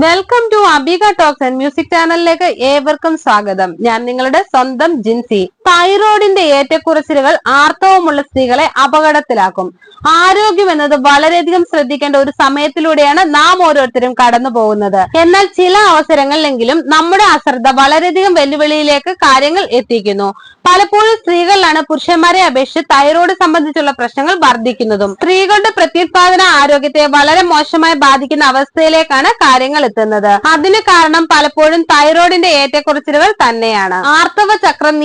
Welcome to Abika talks and music ചാനലിലേക്ക് ഏവർക്കും സ്വാഗതം. ഞാൻ നിങ്ങളുടെ സ്വന്തം ജിൻസി. തൈറോയിഡിന്റെ ഏറ്റക്കുറച്ചിലുകൾ ആർത്തവമുള്ള സ്ത്രീകളെ അപകടത്തിലാക്കും. ആരോഗ്യം എന്നത് വളരെയധികം ശ്രദ്ധിക്കേണ്ട ഒരു സമയത്തിലൂടെയാണ് നാം ഓരോരുത്തരും കടന്നു പോകുന്നത്. എന്നാൽ ചില അവസരങ്ങളിലെങ്കിലും നമ്മുടെ അശ്രദ്ധ വളരെയധികം വെല്ലുവിളിയിലേക്ക് കാര്യങ്ങൾ എത്തിക്കുന്നു. പലപ്പോഴും സ്ത്രീകളിലാണ് പുരുഷന്മാരെ അപേക്ഷിച്ച് തൈറോയ്ഡ് സംബന്ധിച്ചുള്ള പ്രശ്നങ്ങൾ വർദ്ധിക്കുന്നതും. സ്ത്രീകളുടെ പ്രത്യുത്പാദന ആരോഗ്യത്തെ വളരെ മോശമായി ബാധിക്കുന്ന അവസ്ഥയിലേക്കാണ് കാര്യങ്ങൾ എത്തുന്നത്. അതിന് കാരണം പലപ്പോഴും തൈറോയിഡിന്റെ ഏറ്റക്കുറച്ചിലുകൾ തന്നെയാണ്. ആർത്തവ ചക്രം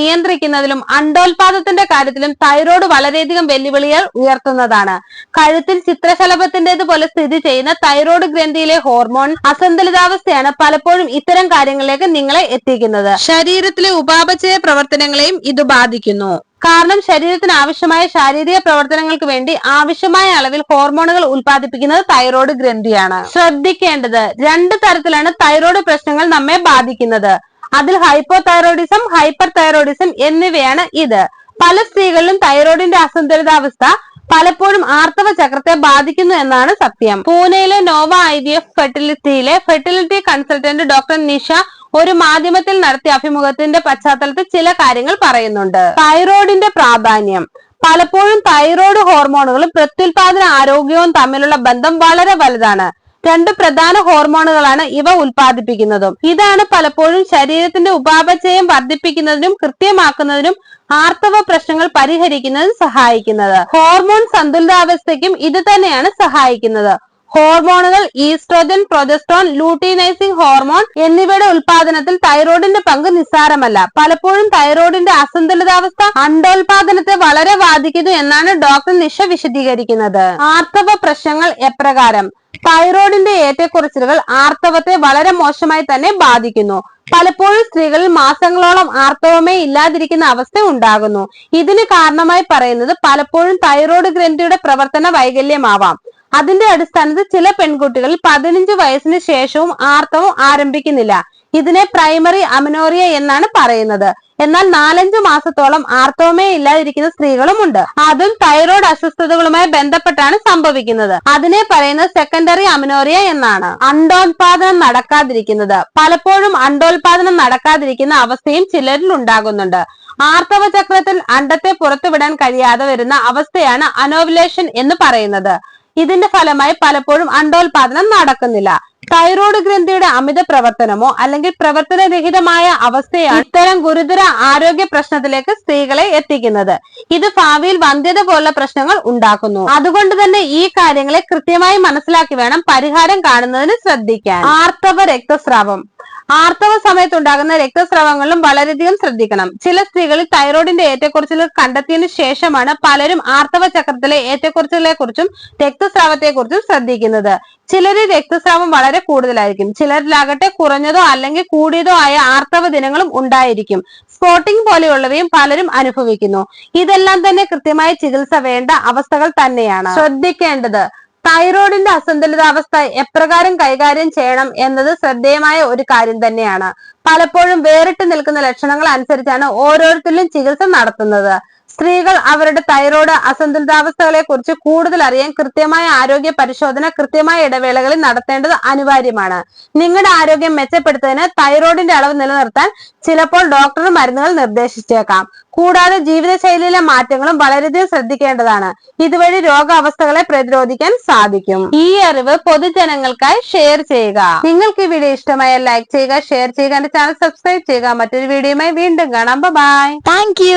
നിയന്ത്രിക്കുന്നതിലും അണ്ടോൽപാദത്തിന്റെ കാര്യത്തിലും തൈറോയ്ഡ് വളരെയധികം വെല്ലുവിളികൾ ഉയർത്തുന്നതാണ്. കഴുത്തിൽ ചിത്രശലഭത്തിന്റേത് പോലെ സ്ഥിതി ചെയ്യുന്ന തൈറോയ്ഡ് ഗ്രന്ഥിയിലെ ഹോർമോൺ അസന്തുലിതാവസ്ഥയാണ് പലപ്പോഴും ഇത്തരം കാര്യങ്ങളിലേക്ക് നിങ്ങളെ എത്തിക്കുന്നത്. ശരീരത്തിലെ ഉപാപചയ പ്രവർത്തനങ്ങളെയും ഇത് ബാധിക്കുന്നു. കാരണം ശരീരത്തിന് ആവശ്യമായ ശാരീരിക പ്രവർത്തനങ്ങൾക്ക് വേണ്ടി ആവശ്യമായ അളവിൽ ഹോർമോണുകൾ ഉൽപ്പാദിപ്പിക്കുന്നത് തൈറോയ്ഡ് ഗ്രന്ഥിയാണ്. ശ്രദ്ധിക്കേണ്ടത് രണ്ട് തരത്തിലാണ് തൈറോയ്ഡ് പ്രശ്നങ്ങൾ നമ്മെ ബാധിക്കുന്നത്. അതിൽ ഹൈപ്പോ തൈറോയിഡിസം ഹൈപ്പർ തൈറോയിഡിസം എന്നിവയാണ് ഇത്. പല സ്ത്രീകളിലും തൈറോയിഡിന്റെ അസന്തുലിതാവസ്ഥ പലപ്പോഴും ആർത്തവ ചക്രത്തെ ബാധിക്കുന്നു എന്നാണ് സത്യം. പൂനെയിലെ നോവ ഐ വി എഫ് ഫെർട്ടിലിറ്റിയിലെ ഫെർട്ടിലിറ്റി കൺസൾട്ടന്റ് ഡോക്ടർ നിഷ ഒരു മാധ്യമത്തിൽ നടത്തിയ അഭിമുഖത്തിന്റെ പശ്ചാത്തലത്തിൽ ചില കാര്യങ്ങൾ പറയുന്നുണ്ട്. തൈറോയിഡിന്റെ പ്രാധാന്യം. പലപ്പോഴും തൈറോയ്ഡ് ഹോർമോണുകളും പ്രത്യുൽപാദന ആരോഗ്യവും തമ്മിലുള്ള ബന്ധം വളരെ വലുതാണ്. രണ്ട് പ്രധാന ഹോർമോണുകളാണ് ഇവ ഉൽപ്പാദിപ്പിക്കുന്നതും. ഇതാണ് പലപ്പോഴും ശരീരത്തിന്റെ ഉപാപചയം വർദ്ധിപ്പിക്കുന്നതിനും കൃത്യമാക്കുന്നതിനും ആർത്തവ പ്രശ്നങ്ങൾ പരിഹരിക്കുന്നതിന് സഹായിക്കുന്നത്. ഹോർമോൺ സന്തുലിതാവസ്ഥയ്ക്കും ഇത് തന്നെയാണ് സഹായിക്കുന്നത്. ഹോർമോണുകൾ ഈസ്ട്രോജൻ പ്രൊജസ്ട്രോൺ ലൂട്ടീനൈസിംഗ് ഹോർമോൺ എന്നിവയുടെ ഉൽപാദനത്തിൽ തൈറോയിഡിന്റെ പങ്ക് നിസ്സാരമല്ല. പലപ്പോഴും തൈറോയിഡിന്റെ അസന്തുലിതാവസ്ഥ അണ്ടോൽപാദനത്തെ വളരെ ബാധിക്കുന്നു എന്നാണ് ഡോക്ടർ നിഷ വിശദീകരിക്കുന്നത്. ആർത്തവ പ്രശ്നങ്ങൾ എപ്രകാരം? തൈറോയിഡിന്റെ ഏറ്റക്കുറച്ചിലുകൾ ആർത്തവത്തെ വളരെ മോശമായി തന്നെ ബാധിക്കുന്നു. പലപ്പോഴും സ്ത്രീകളിൽ മാസങ്ങളോളം ആർത്തവമേ ഇല്ലാതിരിക്കുന്ന അവസ്ഥ ഉണ്ടാകുന്നു. ഇതിന് കാരണമായി പറയുന്നത് പലപ്പോഴും തൈറോയ്ഡ് ഗ്രന്ഥിയുടെ പ്രവർത്തന വൈകല്യമാവാം. അതിന്റെ അടിസ്ഥാനത്തിൽ ചില പെൺകുട്ടികൾ പതിനഞ്ച് വയസ്സിന് ശേഷവും ആർത്തവം ആരംഭിക്കുന്നില്ല. ഇതിനെ പ്രൈമറി അമിനോറിയ എന്നാണ് പറയുന്നത്. എന്നാൽ നാലഞ്ചു മാസത്തോളം ആർത്തവമേ ഇല്ലാതിരിക്കുന്ന സ്ത്രീകളുമുണ്ട്. അതും തൈറോയ്ഡ് അസ്വസ്ഥതകളുമായി ബന്ധപ്പെട്ടാണ് സംഭവിക്കുന്നത്. അതിനെ പറയുന്നത് സെക്കൻഡറി അമിനോറിയ എന്നാണ്. അണ്ടോത്പാദനം നടക്കാതിരിക്കുന്നത്. പലപ്പോഴും അണ്ടോത്പാദനം നടക്കാതിരിക്കുന്ന അവസ്ഥയും ചിലരിൽ ഉണ്ടാകുന്നുണ്ട്. ആർത്തവ ചക്രത്തിൽ അണ്ടത്തെ പുറത്തുവിടാൻ കഴിയാതെ വരുന്ന അവസ്ഥയാണ് അനോവിലേഷൻ എന്ന് പറയുന്നത്. ഇതിന്റെ ഫലമായി പലപ്പോഴും അണ്ടോൽപാദനം നടക്കുന്നില്ല. തൈറോയ്ഡ് ഗ്രന്ഥിയുടെ അമിത പ്രവർത്തനമോ അല്ലെങ്കിൽ പ്രവർത്തനരഹിതമായ അവസ്ഥയാണ് ഇത്തരം ഗുരുതര ആരോഗ്യ പ്രശ്നത്തിലേക്ക് സ്ത്രീകളെ എത്തിക്കുന്നത്. ഇത് ഭാവിയിൽ വന്ധ്യത പോലുള്ള പ്രശ്നങ്ങൾ ഉണ്ടാക്കുന്നു. അതുകൊണ്ട് തന്നെ ഈ കാര്യങ്ങളെ കൃത്യമായി മനസ്സിലാക്കി വേണം പരിഹാരം കാണുന്നതിന് ശ്രദ്ധിക്കാൻ. ആർത്തവ രക്തസ്രാവം. ആർത്തവ സമയത്തുണ്ടാകുന്ന രക്തസ്രാവങ്ങളിലും വളരെയധികം ശ്രദ്ധിക്കണം. ചില സ്ത്രീകളിൽ തൈറോയിഡിന്റെ ഏറ്റക്കുറച്ചിലുകൾ കണ്ടെത്തിയതിന് ശേഷമാണ് പലരും ആർത്തവ ചക്രത്തിലെ ഏറ്റക്കുറച്ചിലുകളെ കുറിച്ചും രക്തസ്രാവത്തെ കുറിച്ചും ശ്രദ്ധിക്കുന്നത്. ചിലരിൽ രക്തസ്രാവം വളരെ കൂടുതലായിരിക്കും. ചിലരിലാകട്ടെ കുറഞ്ഞതോ അല്ലെങ്കിൽ കൂടിയതോ ആയ ആർത്തവ ദിനങ്ങളും ഉണ്ടായിരിക്കും. സ്പോട്ടിംഗ് പോലെയുള്ളവയും പലരും അനുഭവിക്കുന്നു. ഇതെല്ലാം തന്നെ കൃത്യമായ ചികിത്സ വേണ്ട അവസ്ഥകൾ തന്നെയാണ്. ശ്രദ്ധിക്കേണ്ടത് തൈറോയിഡിന്റെ അസന്തുലിതാവസ്ഥ എപ്രകാരം കൈകാര്യം ചെയ്യണം എന്നത് ശ്രദ്ധേയമായ ഒരു കാര്യം തന്നെയാണ്. പലപ്പോഴും വേറിട്ട് നിൽക്കുന്ന ലക്ഷണങ്ങൾ അനുസരിച്ചാണ് ഓരോരുത്തരിലും ചികിത്സ നടത്തുന്നത്. സ്ത്രീകൾ അവരുടെ തൈറോയ്ഡ് അസന്തുലിതാവസ്ഥകളെ കുറിച്ച് കൂടുതൽ അറിയാൻ കൃത്യമായ ആരോഗ്യ പരിശോധന കൃത്യമായ ഇടവേളകളിൽ നടത്തേണ്ടത് അനിവാര്യമാണ്. നിങ്ങളുടെ ആരോഗ്യം മെച്ചപ്പെടുത്തുന്നതിന് തൈറോയ്ഡിന്റെ അളവ് നിലനിർത്താൻ ചിലപ്പോൾ ഡോക്ടർ മരുന്നുകൾ നിർദ്ദേശിച്ചേക്കാം. കൂടാതെ ജീവിതശൈലിയിലെ മാറ്റങ്ങളും വളരെയധികം ശ്രദ്ധിക്കേണ്ടതാണ്. ഇതുവഴി രോഗാവസ്ഥകളെ പ്രതിരോധിക്കാൻ സാധിക്കും. ഈ അറിവ് പൊതുജനങ്ങൾക്കായി ഷെയർ ചെയ്യുക. നിങ്ങൾക്ക് ഈ വീഡിയോ ഇഷ്ടമായ ലൈക്ക് ചെയ്യുക ഷെയർ ചെയ്യുക എന്റെ ചാനൽ സബ്സ്ക്രൈബ് ചെയ്യുക. മറ്റൊരു വീഡിയോയുമായി വീണ്ടും കാണാം. Bye thank.